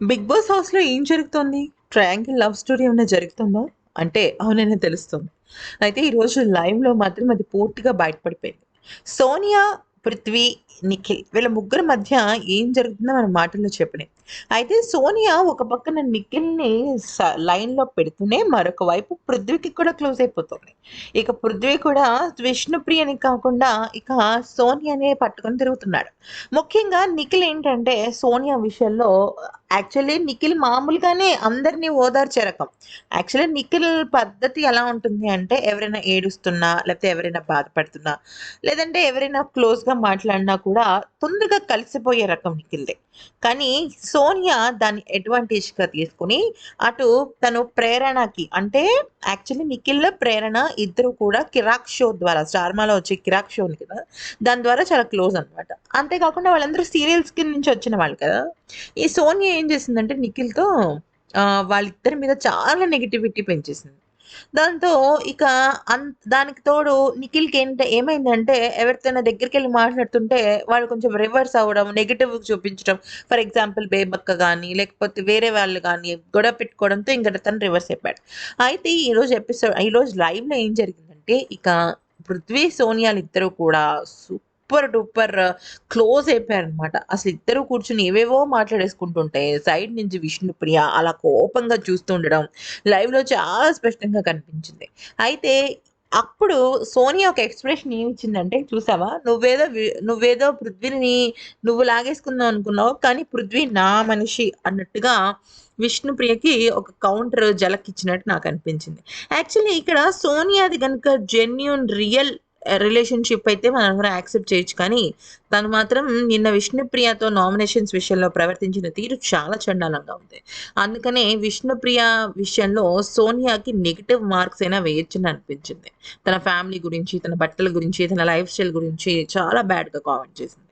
Big boss హౌస్‌లో ఏం జరుగుతోంది? ట్రయాంగిల్ లవ్ స్టోరీ ఏమైనా జరుగుతుందా? అంటే అవునైనా తెలుస్తుంది. అయితే ఈరోజు లైవ్‌లో మాత్రం అది పూర్తిగా బయటపడిపోయింది. సోనియా, పృథ్వీ, నిఖిల్ వీళ్ళ ముగ్గురి మధ్య ఏం జరుగుతుందో మన మాటల్లో చెప్పలేదు అయితే సోనియా ఒక పక్కన నిఖిల్‌ని లైన్‌లో పెడుతూనే మరొక వైపు పృథ్వీకి కూడా క్లోజ్ అయిపోతుంది. ఇక పృథ్వీ కూడా విష్ణుప్రియని కాకుండా ఇక సోనియానే పట్టుకొని తిరుగుతున్నాడు. ముఖ్యంగా నిఖిల్ ఏంటంటే సోనియా విషయంలో యాక్చువల్లీ నిఖిల్ మామూలుగానే అందరిని ఓదార్చే రకం. యాక్చువల్లీ నిఖిల్ పద్ధతి ఎలా ఉంటుంది అంటే ఎవరైనా ఏడుస్తున్నా, లేకపోతే ఎవరైనా బాధపడుతున్నా, లేదంటే ఎవరైనా క్లోజ్‌గా మాట్లాడినా కూడా తొందరగా కలిసిపోయే రకం నిఖిల్దే కానీ సోనియా దాన్ని అడ్వాంటేజ్‌గా తీసుకొని అటు తను ప్రేరణకి అంటే యాక్చువల్లీ నిఖిల్, ప్రేరణ ఇద్దరు కూడా 'కిరాక్' షో ద్వారా స్టార్మాలో వచ్చే 'కిరాక్' షో ఉంది కదా! దాని ద్వారా చాలా క్లోజ్ అనమాట. అంతే కాకుండా వాళ్ళందరూ సీరియల్స్ కింద నుంచి వచ్చిన వాళ్ళు కదా! ఈ సోనియా ఏం చేసిందంటే నిఖిల్‌తో వాళ్ళిద్దరి మీద చాలా నెగటివిటీ పెంచేసింది. దాంతో ఇక అన్ దానికి తోడు నిఖిల్‌కి ఏంట ఏమైందంటే ఎవరితోన దగ్గరికి వెళ్ళి మాట్లాడుతుంటే వాళ్ళు కొంచెం రివర్స్ అవ్వడం, నెగెటివ్ చూపించడం. ఫర్ ఎగ్జాంపుల్ బేబక్క కానీ లేకపోతే వేరే వాళ్ళు కానీ గొడవ పెట్టుకోవడంతో ఇంకా తను రివర్స్ అయిపోయాడు. అయితే ఈరోజు ఎపిసోడ్ ఈరోజు లైవ్‌లో ఏం జరిగిందంటే ఇక పృథ్వీ, సోనియాలు ఇద్దరు కూడా సూపర్ డూపర్ క్లోజ్ అయిపోయారనమాట. అసలు ఇద్దరు కూర్చుని ఏవేవో మాట్లాడేసుకుంటుంటే సైడ్ నుంచి విష్ణుప్రియ అలా కోపంగా చూస్తూ ఉండడం లైవ్‌లో చాలా స్పష్టంగా కనిపించింది. అయితే అప్పుడు సోనియా ఒక ఎక్స్‌ప్రెషన్ ఏమిచ్చిందంటే చూసావా? నువ్వేదో నువ్వేదో పృథ్వీని నువ్వు లాగేసుకుందాం అనుకున్నావు. కానీ పృథ్వీ నా మనిషి అన్నట్టుగా విష్ణుప్రియకి ఒక కౌంటర్ జలక్ ఇచ్చినట్టు నాకు అనిపించింది యాక్చువల్లీ ఇక్కడ సోనియాది కనుక జెన్యున్ రియల్ రిలేషన్‌షిప్ అయితే మనందరం యాక్సెప్ట్ చేయొచ్చు. కానీ తను మాత్రం నిన్న విష్ణుప్రియతో నామినేషన్స్ విషయంలో ప్రవర్తించిన తీరు చాలా చండాలంగా ఉంది. అందుకనే విష్ణుప్రియ విషయంలో సోనియాకి నెగిటివ్ మార్క్స్ అయినా వేయొచ్చని అనిపించింది. తన ఫ్యామిలీ గురించి, తన బట్టల గురించి, తన లైఫ్ స్టైల్ గురించి చాలా బ్యాడ్‌గా కామెంట్ చేసింది.